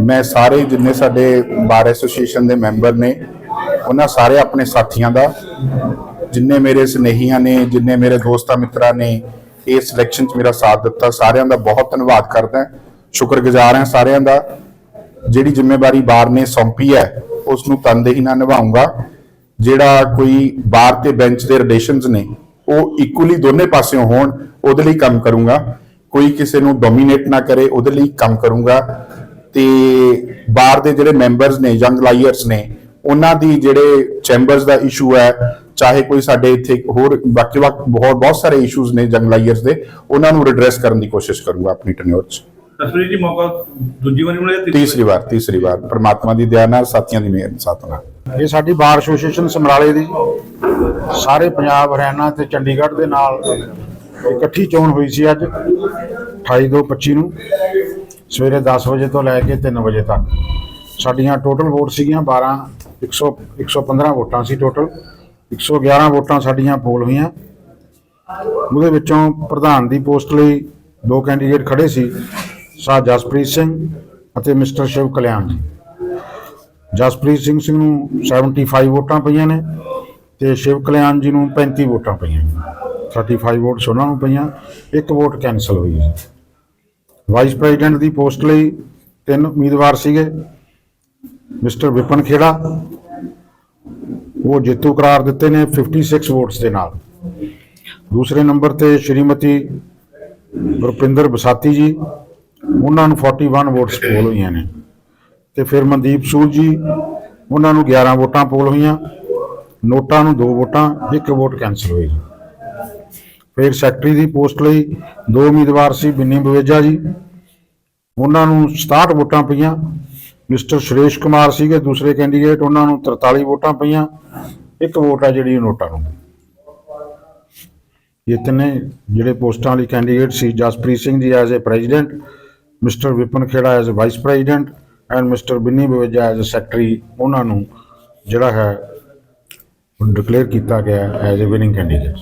ਮੈਂ ਸਾਰੇ ਜਿੰਨੇ ਸਾਡੇ ਬਾਰ ਐਸੋਸੀਏਸ਼ਨ ਦੇ ਮੈਂਬਰ ਨੇ, ਉਹਨਾਂ ਸਾਰੇ ਆਪਣੇ ਸਾਥੀਆਂ ਦਾ, ਜਿੰਨੇ ਮੇਰੇ ਸਨੇਹੀਆਂ ਨੇ, ਜਿੰਨੇ ਮੇਰੇ ਦੋਸਤਾਂ ਮਿੱਤਰਾਂ ਨੇ, ਇਸ ਸਿਲੈਕਸ਼ਨ 'ਚ ਮੇਰਾ ਸਾਥ ਦਿੱਤਾ, ਸਾਰਿਆਂ ਦਾ ਬਹੁਤ ਧੰਨਵਾਦ ਕਰਦਾ ਸ਼ੁਕਰਗੁਜ਼ਾਰ ਹਾਂ ਸਾਰਿਆਂ ਦਾ। ਜਿਹੜੀ ਜ਼ਿੰਮੇਵਾਰੀ ਬਾਰ ਨੇ ਸੌਂਪੀ ਹੈ ਉਸ ਨੂੰ ਤਨਦੇਹੀ ਨਾਲ ਨਿਭਾਉਂਗਾ। ਜਿਹੜਾ ਕੋਈ ਬਾਰ ਤੇ ਬੈਂਚ ਦੇ ਰਿਲੇਸ਼ਨਸ ਨੇ, ਉਹ ਇਕੁਅਲੀ ਦੋਨੇ ਪਾਸਿਓਂ ਹੋਣ, ਉਹਦੇ ਲਈ ਕੰਮ ਕਰੂੰਗਾ। ਕੋਈ ਕਿਸੇ ਨੂੰ ਡੋਮੀਨੇਟ ਨਾ ਕਰੇ, ਉਹਦੇ ਲਈ ਕੰਮ ਕਰੂੰਗਾ। ਤੇ ਬਾਰ ਦੇ ਜਿਹੜੇ ਮੈਂਬਰਸ ਨੇ ਯੰਗ ਲਾਇਰਸ ਨੇ ਉਹਨਾਂ ਦੀ ਜਿਹੜੇ ਚੈਂਬਰਸ ਦਾ ਇਸ਼ੂ ਹੈ ਚਾਹੇ ਕੋਈ ਸਾਡੇ ਇੱਥੇ ਹੋਰ ਬਾਕੀ ਵਕ ਬਹੁਤ ਬਹੁਤ ਸਾਰੇ ਇਸ਼ੂਜ਼ ਨੇ ਯੰਗ ਲਾਇਰਸ ਦੇ ਉਹਨਾਂ ਨੂੰ ਰਿਡਰੈਸ ਕਰਨ ਦੀ ਕੋਸ਼ਿਸ਼ ਕਰੂੰਗਾ ਆਪਣੀ ਟੈਨਿਓਰ 'ਚ। ਤਸਵੀਰ ਜੀ ਮੌਕਾ ਦੂਜੀ ਵਾਰੀ ਮਿਲਿਆ ਤੀਸਰੀ ਤੀਸਰੀ ਵਾਰ ਤੀਸਰੀ ਵਾਰ ਪ੍ਰਮਾਤਮਾ ਦੀ ਦਇਆ ਨਾਲ ਸਾਥੀਆਂ ਦੀ ਮਿਹਰ ਸਾਥ ਨਾਲ। ਇਹ ਸਾਡੀ ਬਾਰ ਐਸੋਸੀਏਸ਼ਨ ਸਮਰਾਲੇ ਦੀ ਸਾਰੇ ਪੰਜਾਬ ਹਰਿਆਣਾ ਤੇ ਚੰਡੀਗੜ੍ਹ ਦੇ ਨਾਲ ਇਕੱਠੀ ਚੋਣ ਹੋਈ ਸੀ ਅੱਜ 28 ਤੋਂ 25 ਨੂੰ, ਸਵੇਰੇ 10 ਵਜੇ ਤੋਂ ਲੈ ਕੇ 3 ਵਜੇ ਤੱਕ। ਸਾਡੀਆਂ ਟੋਟਲ ਵੋਟ ਸੀਗੀਆਂ 12 100 115 ਵੋਟਾਂ ਸੀ ਟੋਟਲ 111 ਵੋਟਾਂ ਸਾਡੀਆਂ ਪੋਲ ਹੋਈਆਂ। ਉਹਦੇ ਵਿੱਚੋਂ ਪ੍ਰਧਾਨ ਦੀ ਪੋਸਟ ਲਈ ਦੋ ਕੈਂਡੀਡੇਟ ਖੜੇ ਸੀ, ਸਾਹ ਜਸਪ੍ਰੀਤ ਸਿੰਘ ਅਤੇ ਮਿਸਟਰ ਸ਼ਿਵ ਕਲਿਆਣ ਜੀ। ਜਸਪ੍ਰੀਤ ਸਿੰਘ ਸਿੰਘ ਨੂੰ 75 ਵੋਟਾਂ ਪਈਆਂ ਨੇ ਤੇ ਸ਼ਿਵ ਕਲਿਆਣ ਜੀ ਨੂੰ 35 ਵੋਟਾਂ ਪਈਆਂ 35 ਵੋਟਸ ਉਹਨਾਂ ਨੂੰ ਪਈਆਂ, ਇੱਕ ਵੋਟ ਕੈਨਸਲ ਹੋਈ ਹੈ। ਵਾਈਸ ਪ੍ਰੈਜ਼ੀਡੈਂਟ ਦੀ ਪੋਸਟ ਲਈ ਤਿੰਨ ਉਮੀਦਵਾਰ ਸੀਗੇ ਮਿਸਟਰ ਵਿਪਨ ਖੇੜਾ, ਉਹ ਜੇਤੂ ਕਰਾਰ ਦਿੱਤੇ ਨੇ 56 ਵੋਟਸ ਦੇ ਨਾਲ। ਦੂਸਰੇ ਨੰਬਰ ਤੇ ਸ਼੍ਰੀਮਤੀ ਰੁਪਿੰਦਰ ਬਸਾਤੀ ਜੀ, ਉਹਨਾਂ ਨੂੰ 41 ਵੋਟਸ ਪੋਲ ਹੋਈਆਂ ਨੇ। ਤੇ ਫਿਰ ਮਨਦੀਪ ਸੂਦ ਜੀ, ਉਹਨਾਂ ਨੂੰ 11 ਵੋਟਾਂ ਪੋਲ ਹੋਈਆਂ, ਨੋਟਾਂ ਨੂੰ 2 ਵੋਟਾਂ, ਇੱਕ ਵੋਟ ਕੈਨਸਲ ਹੋਈ। ਫਿਰ ਸੈਕਟਰੀ ਦੀ ਪੋਸਟ ਲਈ ਦੋ ਉਮੀਦਵਾਰ ਸੀ, ਬਿੰਨੀ ਬਵੇਜਾ ਜੀ। ਉਹਨਾਂ ਨੂੰ 67 ਵੋਟਾਂ ਪਈਆਂ। ਮਿਸਟਰ ਸੁਰੇਸ਼ ਕੁਮਾਰ ਸੀਗੇ, ਦੂਸਰੇ ਕੈਂਡੀਡੇਟ ਉਹਨਾਂ ਨੂੰ 43 ਵੋਟਾਂ ਪਈਆਂ। ਇੱਕ ਵੋਟ ਆ ਜਿਹੜੀ ਨੋਟਾਂ ਨੂੰ। ਇਹ ਤਿੰਨੇ ਜਿਹੜੇ ਪੋਸਟਾਂ ਲਈ candidate C, Jaspreet Singh ji as a president mister Vipan Khera as a vice president and mister Binny Baweja as a secretary ਉਹਨਾਂ ਨੂੰ ਜਿਹੜਾ ਹੈ ਡਿਕਲੇਅਰ ਕੀਤਾ ਗਿਆ ਐਜ਼ ਅ ਵਿਨਿੰਗ ਕੈਂਡੀਡੇਟਸ